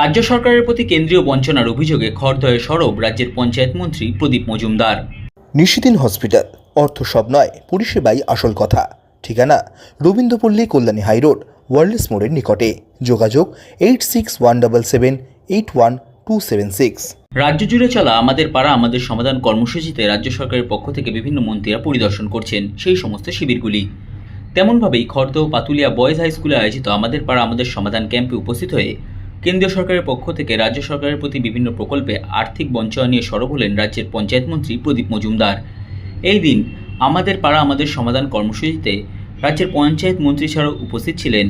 রাজ্য সরকারের প্রতি কেন্দ্রীয় বঞ্চনার অভিযোগে খড়দহে সরব রাজ্যের পঞ্চায়েত মন্ত্রী প্রদীপ মজুমদার। নিশিদিন হসপিটাল অর্থ সব নয় পরিষেবাই আসল কথা। ঠিকানা রবীন্দ্রপল্লী কল্যাণী হাইরোড ওয়ার্ল্ডস মোড়ের নিকটে। যোগাযোগ eight six one double seven eight one two seven six. রাজ্য জুড়ে চলা আমাদের পাড়া আমাদের সমাধান কর্মসূচিতে রাজ্য সরকারের পক্ষ থেকে বিভিন্ন মন্ত্রীরা পরিদর্শন করছেন সেই সমস্ত শিবিরগুলি। তেমনভাবেই খড়দহ পাতুলিয়া বয়েজ হাই স্কুলে আয়োজিত আমাদের পাড়া আমাদের সমাধান ক্যাম্পে উপস্থিত হয়ে কেন্দ্রীয় সরকারের পক্ষ থেকে রাজ্য সরকারের প্রতি বিভিন্ন প্রকল্পে আর্থিক বঞ্চনা নিয়ে সরব হলেন রাজ্যের পঞ্চায়েত মন্ত্রী প্রদীপ মজুমদার। এই দিন আমাদের পাড়া আমাদের সমাধান কর্মসূচিতে রাজ্যের পঞ্চায়েত মন্ত্রী ছাড়াও উপস্থিত ছিলেন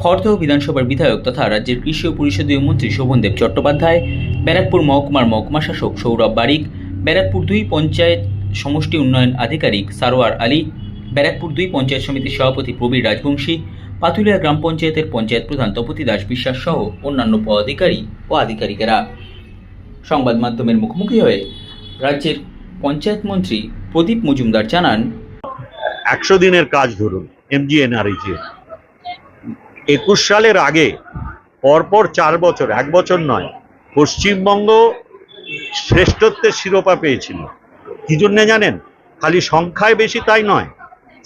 খড়দহ বিধানসভার বিধায়ক তথা রাজ্যের কৃষি ও পরিষদীয় মন্ত্রী শোভনদেব চট্টোপাধ্যায়, ব্যারাকপুর মহকুমার মহকুমা শাসক সৌরভ বারিক, ব্যারাকপুর দুই পঞ্চায়েত সমষ্টি উন্নয়ন আধিকারিক সারোয়ার আলী, ব্যারাকপুর দুই পঞ্চায়েত সমিতির সভাপতি প্রবীর রাজবংশী পাতুলিয়া গ্রাম পঞ্চায়েতের পঞ্চায়েত প্রধান তপতি দাস বিশ্বাস সহ অন্যান্য পদাধিকারী ও আধিকারিকেরা। সংবাদ মাধ্যমের মুখোমুখি হয়ে রাজ্যের পঞ্চায়েত মন্ত্রী প্রদীপ মজুমদার জানান, একশো দিনের কাজ ধরুন এমজিএনআরইজি একুশ সালের আগে, পরপর চার বছর, এক বছর নয়, পশ্চিমবঙ্গ শ্রেষ্ঠত্বের শিরোপা পেয়েছিল। কি জন্যে জানেন? খালি সংখ্যায় বেশি তাই নয়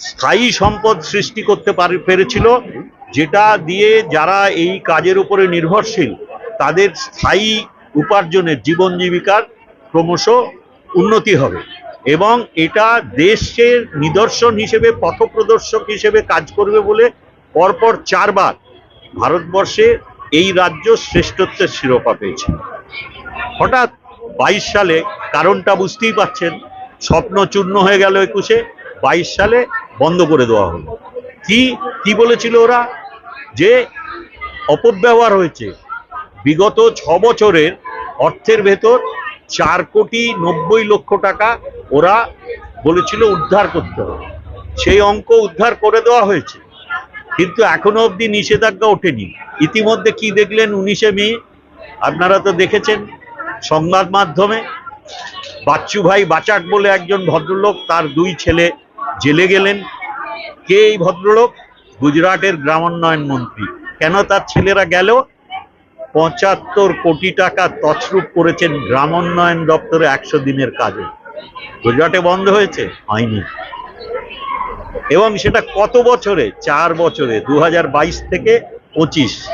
স্থায়ী সম্পদ সৃষ্টি করতে পারে, পেরেছিল, যেটা দিয়ে যারা এই কাজের উপরে নির্ভরশীল, তাদের স্থায়ী উপার্জনের জীবন জীবিকার ক্রমশ উন্নতি হবে। এবং এটা দেশের নিদর্শন হিসেবে, পথপ্রদর্শক হিসেবে কাজ করবে বলে পরপর চারবার ভারতবর্ষে এই রাজ্য শ্রেষ্ঠত্বের শিরোপা পেয়েছে। হঠাৎ বাইশ সালে কারণটা বুঝতেই পাচ্ছেন স্বপ্ন চূর্ণ হয়ে গেল একুশে, বাইশ সালে বন্ধ করে দেওয়া হলো। কি কি বলেছিল ওরা? যে অপব্যবহার হয়েছে। বিগত ছ বছরের অর্থের ভেতর চার কোটি নব্বই লক্ষ টাকা ওরা বলেছিল উদ্ধার করতে হবে। সেই অঙ্ক উদ্ধার করে দেওয়া হয়েছে। কিন্তু এখনও অবধি নিষেধাজ্ঞা ওঠেনি। ইতিমধ্যে কি দেখলেন উনিশে মে? আপনারা তো দেখেছেন সংবাদ মাধ্যমে। বাচ্চু ভাই বাচাক বলে একজন ভদ্রলোক তার দুই ছেলে জেলে গেলেন। কে এই ভদ্রলোক? গুজরাটের গ্রামোন্নয়ন মন্ত্রী। কেন তার ছেলেরা গেল? পঁচাত্তর কোটি টাকা তছরূপ করেছেন গ্রামোন্নয়ন দপ্তরে একশো দিনের কাজে। গুজরাটে বন্ধ হয়েছে? হয়নি। এবং সেটা কত বছরে? চার বছরে দু হাজার বাইশ থেকে পঁচিশ।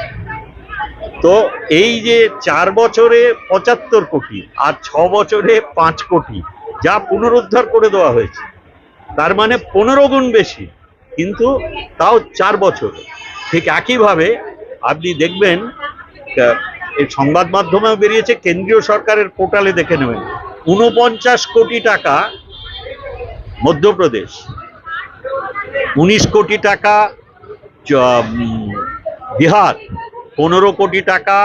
তো এই যে চার বছরে পঁচাত্তর কোটি, আর ছ বছরে পাঁচ কোটি, যা পুনরুদ্ধার করে দেওয়া হয়েছে, তার মানে পনেরো গুণ বেশি। কিন্তু তাও চার বছর। ঠিক একইভাবে আপনি দেখবেন এই সংবাদ মাধ্যমেও বেরিয়েছে, কেন্দ্রীয় সরকারের পোর্টালে দেখে নেবেন। উনপঞ্চাশ কোটি টাকা মধ্যপ্রদেশ, উনিশ কোটি টাকা বিহার, পনেরো কোটি টাকা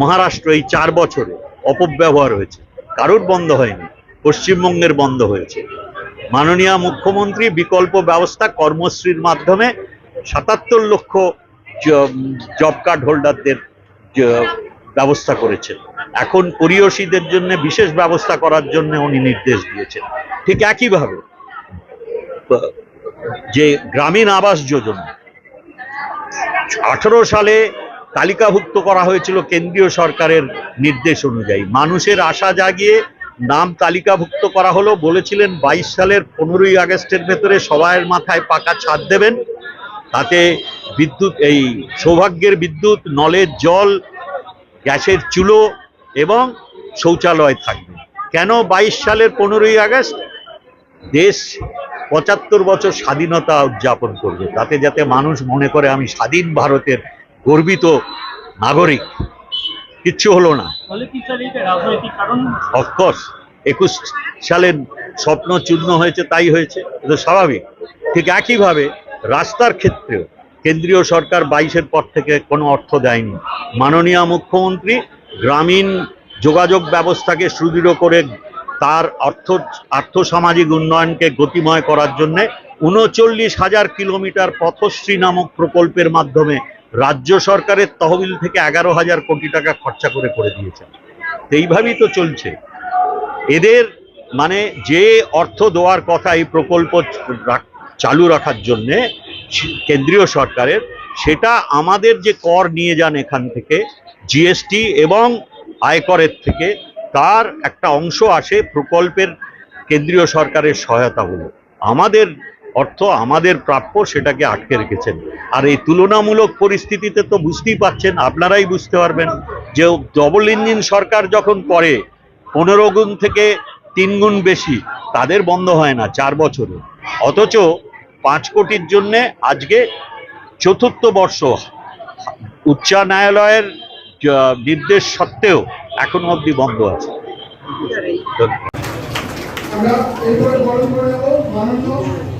মহারাষ্ট্র, এই চার বছরে অপব্যবহার হয়েছে। কারোর বন্ধ হয়নি, পশ্চিমবঙ্গের বন্ধ হয়েছে। মাননীয় মুখ্যমন্ত্রী বিকল্প ব্যবস্থা কর্মশ্রীর মাধ্যমে সাতাত্তর লক্ষ জব কার্ড হোল্ডারদের ব্যবস্থা করেছেন। এখন পরিয়সীদের জন্য বিশেষ ব্যবস্থা করার জন্য উনি নির্দেশ দিয়েছেন। ঠিক একইভাবে যে গ্রামীণ আবাস যোজনা, আঠারো সালে তালিকাভুক্ত করা হয়েছিল কেন্দ্রীয় সরকারের নির্দেশ অনুযায়ী। মানুষের আশা জাগিয়ে নাম তালিকাভুক্ত করা হলো। বলেছিলেন বাইশ সালের পনেরোই আগস্টের ভেতরে সবাইয়ের মাথায় পাকা ছাদ দেবেন। তাতে বিদ্যুৎ, এই সৌভাগ্যের বিদ্যুৎ, নলের জল, গ্যাসের চুলো এবং শৌচালয় থাকবে। কেন বাইশ সালের পনেরোই আগস্ট? দেশ পঁচাত্তর বছর স্বাধীনতা উদযাপন করবে। তাতে যাতে মানুষ মনে করে আমি স্বাধীন ভারতের গর্বিত নাগরিক। কিচ্ছু হলো না। অফকোর্স একুশ সালের স্বপ্ন চূর্ণ হয়েছে তাই হয়েছে এটা স্বাভাবিক। ঠিক একইভাবে রাস্তার ক্ষেত্রেও কেন্দ্রীয় সরকার বাইশের পর থেকে কোনো অর্থ দেয়নি। মাননীয় মুখ্যমন্ত্রী গ্রামীণ যোগাযোগ ব্যবস্থাকে সুদৃঢ় করে তার অর্থ আর্থসামাজিক উন্নয়নকে গতিময় করার জন্যে উনচল্লিশ হাজার কিলোমিটার পথশ্রী নামক প্রকল্পের মাধ্যমে রাজ্য সরকারের তহবিল থেকে এগারো হাজার কোটি টাকা খরচা করে করে দিয়েছেন এইভাবেই তো চলছে। এদের মানে যে অর্থ দেওয়ার কথা এই প্রকল্প চালু রাখার জন্যে কেন্দ্রীয় সরকারের, সেটা আমাদের যে কর নিয়ে যান এখান থেকে জিএসটি এবং আয়করের থেকে, তার একটা অংশ আসে প্রকল্পের কেন্দ্রীয় সরকারের সহায়তা হলো। আমাদের অর্থ আমাদের প্রাপ্য সেটাকে আটকে রেখেছেন। আর এই তুলনামূলক পরিস্থিতিতে তো বুঝতেই পাচ্ছেন আপনারাই বুঝতে পারবেন যে ডবল ইঞ্জিন সরকার যখন করে পনেরো গুণ থেকে তিন গুণ বেশি তাদের বন্ধ হয় না চার বছরে। অথচ পাঁচ কোটির জন্যে আজকে চতুর্থ বর্ষ উচ্চ ন্যায়ালয়ের নির্দেশ সত্ত্বেও এখনও অবধি বন্ধ আছে। আমরা এরপরে বরণ করে নেব মাননীয়